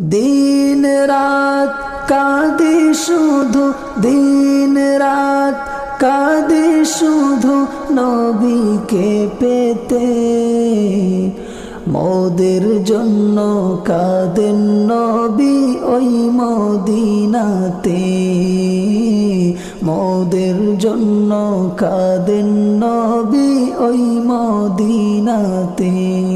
দিন রাত কাঁদে শুধু, দিন রাত কাঁদে শুধু নবীকে পেতে। মোদের জন্য কাঁদেন নবী ওই মদিনাতে। মোদের জন্য কাঁদেন নবী ওই মদিনাতে।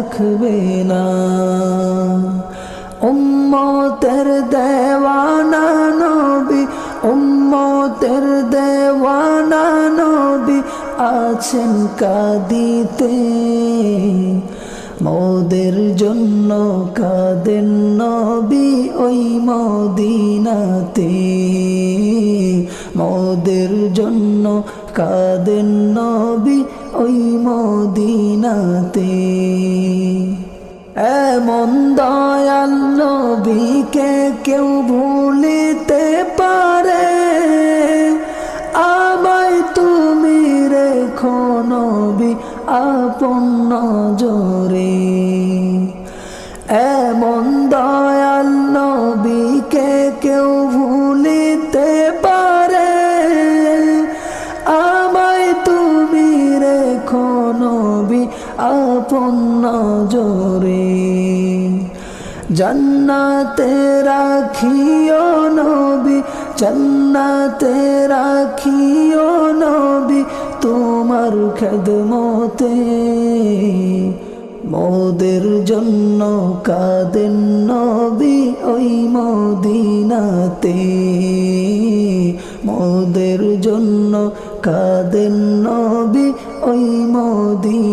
রাখবে না উম্মতের দেওয়ানা নবী, উম্মতের দেওয়ানা নবী আছেন কাদিতে। মোদের জন্য কাদেন নবী ওই মদিনাতে। মোদের জন্য কাদেন নবী ওই মদিনাতে। এমন দয়াল নবীকে কেউ ভুলিতে পারে। আমায় তুমি রেখো নবী আপন নজরে। আপন নজরে জন্নাতে রাখিও নবী, জন্নাতে রাখিও নবী তোমার খেদমতে। মোদের জন্য কাদেন নবী ওই মদিনাতে। মোদের জন্য কাদেন নবী ওই মদিনাতে।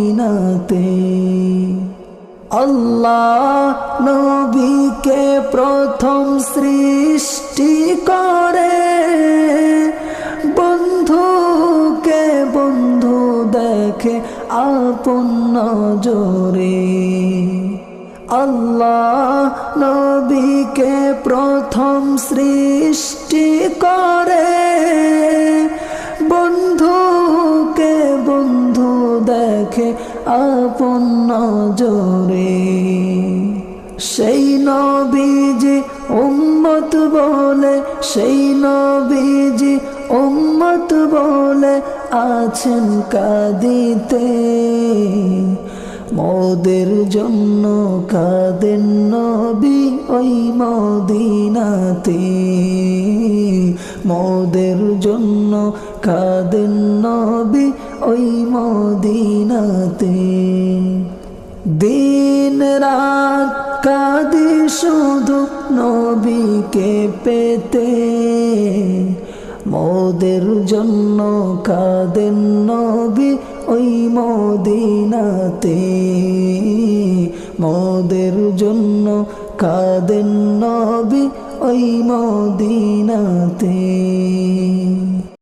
আল্লাহ নবীকে প্রথম সৃষ্টি করে। বন্ধুকে বন্ধু দেখে আপন জোরে আল্লাহ নবীকে প্রথম সৃষ্টি করে। দেখে আপন নজরে। সেই নবীজি উম্মত বলে সেই নবীজি উম্মত বলে আছেন কাদিতে। মোদের জন্য কাদেন নবী ওই মদিনাতে। মোদের জন্য কাদেন নবী ওই মদিনাতে। দিন রাত কাঁদি শুধু নবীকে পেতে। মোদের জন্য কাদেন নবী ওই মদিনাতে। মদের জন্য কাদেন নবী ওই মদিনাতে।